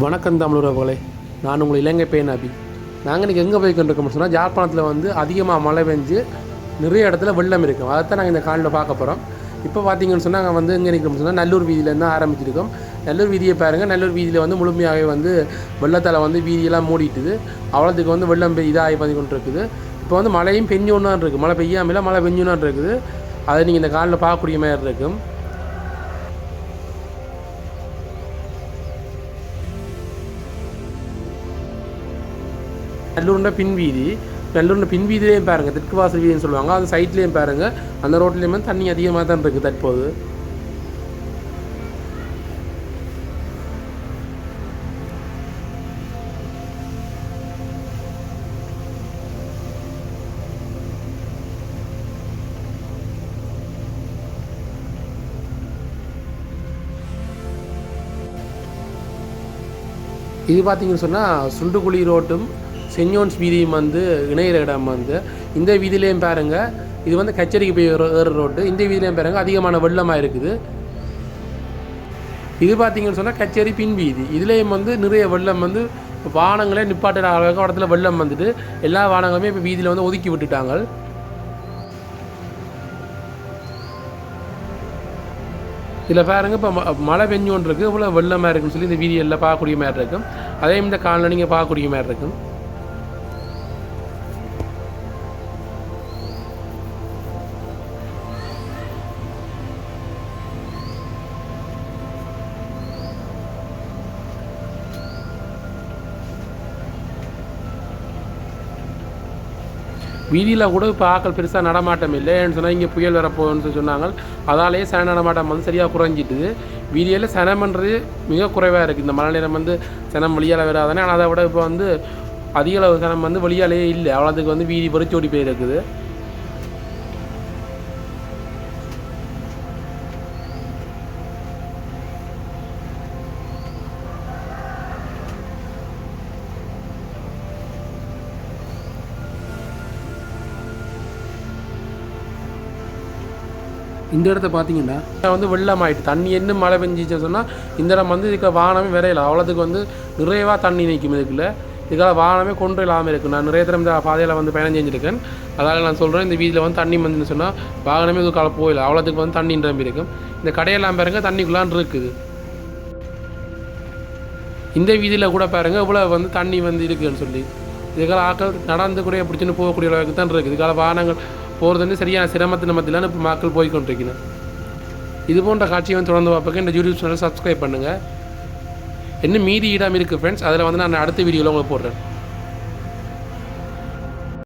வணக்கம் தமிழர்களே நான் உங்கள் இலங்கை பேன் அபி. நாங்கள் இன்றைக்கி எங்கே போய் கொண்டிருக்கோம்னு சொன்னால் ஜாழ்ப்பாணத்தில் வந்து அதிகமாக மழை பெஞ்சு நிறைய இடத்துல வெள்ளம் இருக்கும் அதைத்தான் நாங்கள் இந்த காலில் பார்க்க போகிறோம் இப்போ பார்த்தீங்கன்னு சொன்னால் நாங்கள் வந்து எங்கே நிற்கிறோம்னு சொன்னால் நல்லூர் வீதியிலேருந்து ஆரம்பிச்சிருக்கோம். நல்லூர் வீதியை பாருங்கள் நல்லூர் வீதியில் வந்து முழுமையாகவே வந்து வெள்ளத்தால் வந்து வீதியெல்லாம் மூடிட்டுது. அவ்வளோத்துக்கு வந்து வெள்ளம் இதாகி பண்ணி கொண்டு இருக்குது இப்போ வந்து மழையும் பெஞ்சோன்னு இருக்குது மழை பெய்யாமல் மழை பெஞ்சோன்னு இருக்குது. அதை நீங்கள் இந்த காலில் பார்க்கக்கூடிய மாதிரி இருக்கும். நல்லூர்ன்ற பின் வீதி. பின் வீதியிலையும் பாருங்கள் தெற்கு வாசல் வீதின்னு சொல்லுவாங்க. அந்த சைட்லேயும் பாருங்கள் அந்த ரோட்லேயுமே தண்ணி அதிகமாக தான் இருக்குது தற்போது. இது பார்த்தீங்கன்னு சொன்னால் சுண்டுக்குழி ரோட்டும் செஞ்சோன்ஸ் வீதியும் வந்து இணையிற இடம் வந்து. இந்த வீதியிலையும் பாருங்க இது வந்து கச்சேரிக்கு போய் ஏற- ரோட்டு இந்த வீதியிலையும் பாருங்க அதிகமான வெள்ளமாக இருக்குது. இது பார்த்தீங்கன்னு சொன்னால் கச்சேரி பின் வீதி. இதுலேயும் வந்து நிறைய வெள்ளம் வந்து வானங்களே நிப்பாட்டுற அளவுக்கு இடத்துல வெள்ளம் வந்துட்டு எல்லா வானங்களுமே இப்போ வீதியில் வந்து ஒதுக்கி விட்டுட்டாங்க. இதில் பாருங்கள் இப்போ ம- மழை பெஞ்சோன்றிருக்கு இவ்வளோ வெள்ளமாக இருக்குன்னு சொல்லி இந்த வீதியெல்லாம் பார்க்கக்கூடிய மாதிரி இருக்கும். அதே இந்த காலில் நீங்கள் பார்க்கக்கூடிய மாதிரி இருக்கும். வீதியில் கூட இப்போ ஆக்கள் பெருசாக நடமாட்டம் இல்லைன்னு சொன்னால் இங்கே புயல் வரப்போகுதுன்னு சொல்லி சொன்னாங்க. அதாலேயே சன நடமாட்டம் வந்து சரியாக குறைஞ்சிட்டுது. வீதியில் சனம்ன்றது மிக குறைவாக இருக்குது இந்த மழை நேரம் வந்து சனம் வெளியால் வராதானே ஆனால் அதை விட இப்போ வந்து அதிக அளவு சனம் வந்து வெளியாலேயே இல்லை. அவ்வளோத்துக்கு வந்து வீதி பறிச்சோடி போயிருக்குது. இந்த இடத்த பார்த்தீங்கன்னா வந்து வெள்ளமாயிட்டு தண்ணி என்ன மழை பெஞ்சிச்சுன்னு சொன்னால் இந்த இடம் வந்து இதுக்கு வானமே விரையல. அவ்வளோத்துக்கு வந்து நிறைவாக தண்ணி நிற்கும் இதுக்குள்ள. இதுக்காக வானமே கொன்று இல்லாமல் இருக்குது நான் நிறைய தரம் இந்த பாதையில் வந்து பயணம் செஞ்சுருக்கேன். அதனால் நான் சொல்கிறேன் இந்த வீதியில் வந்து தண்ணி வந்துன்னு சொன்னால் வாகனமே இது கால போயில அவ்வளோத்துக்கு வந்து தண்ணி நிரம்பி இருக்கும் இந்த கடையெல்லாம் பாருங்க தண்ணிக்குள்ளான் இருக்குது. இந்த வீதியில் கூட பாருங்க இவ்வளோ வந்து தண்ணி வந்து இருக்குன்னு சொல்லி. இதுக்கால ஆக்கள் நடந்து கூட பிடிச்சின்னு போகக்கூடிய அளவுக்கு தான் இருக்குது இதுக்கால வாகனங்கள் போகிறதுன்னு சரியான சிரமத்தின் மத்தியிலான இப்போ மக்கள் போய் கொண்டிருக்கணும் இது போன்ற காட்சியை வந்து தொடர்ந்து பார்ப்பேன் இந்த யூடியூப் சேனல் சப்ஸ்கிரைப் பண்ணுங்கள் இன்னும் மீதி இடம் இருக்குது ஃப்ரெண்ட்ஸ் அதில் வந்து நான் அடுத்த வீடியோவில் உங்களுக்கு போடுறேன்.